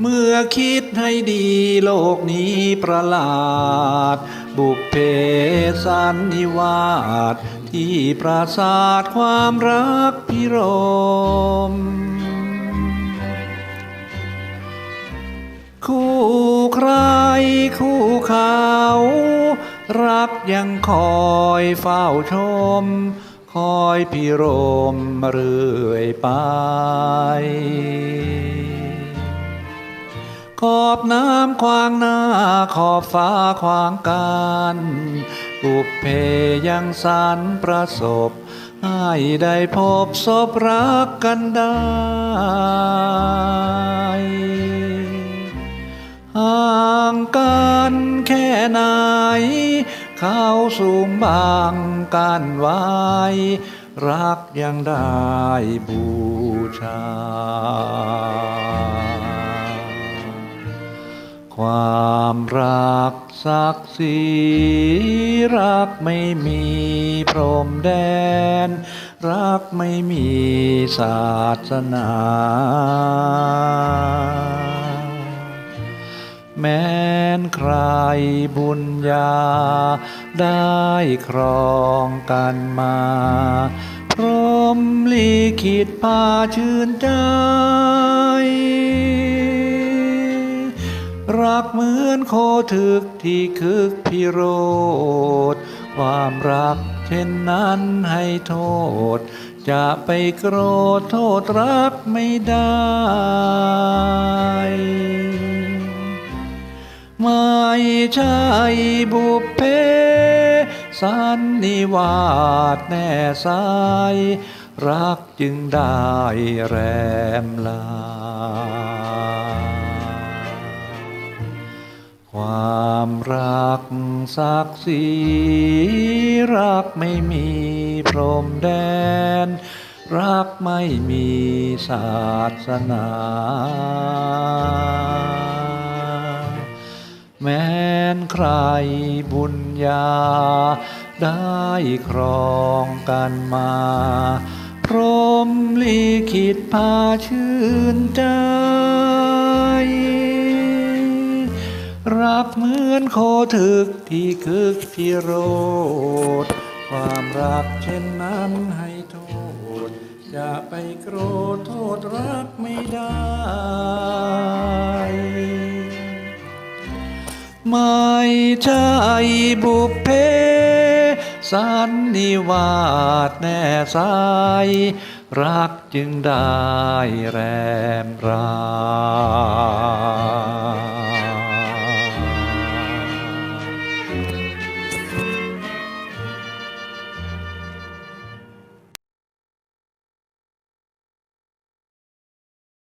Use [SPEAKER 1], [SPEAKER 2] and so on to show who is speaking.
[SPEAKER 1] เมื่อคิดให้ดีโลกนี้ประหลาด บุพเพสันนิวาสที่ปราสาทความรักพิรม คู่ใครคู่เขา รักยังคอยเฝ้าชม คอยพิรมเรื่อยไป ขอบน้ำขวางหน้า ขอบฟ้าขวางกันบุพเพยังสรรประสบ ให้ได้พบศพรักกันได้ ห่างกันแค่ไหน เขาสูงบางกันไว้รักยังได้บูชา ศักดิ์ศรีรักไม่มีพรมแดน รักไม่มีศาสนา แม้นใครบุญญา ได้ครองกันมาพรหมลิขิตพาชื่นใจ รักเหมือ นโคถึกที่คึกพิโรธความรักเช่นนั้นให้โทษ จะไปโกรธโทษรักไม่ได้ ไม่ใช่บุพเพสันนิวาสแน่สายรักจึงได้แรมลา ความรักศักดิ์ศรีรักไม่มีพรมแดน รักไม่มีศาสนา แม้นใครบุญญา ได้ครองกันมา พรมลิขิตพาชื่นใจ รักเหมือนโคถึกที่คึกพิโรธความรักเช่นนั้นให้โทษ อย่าไปโกรธโทษรักไม่ได้ ไม่ใช่บุพเพสันนิวาสแน่สายรักจึงได้แรมรา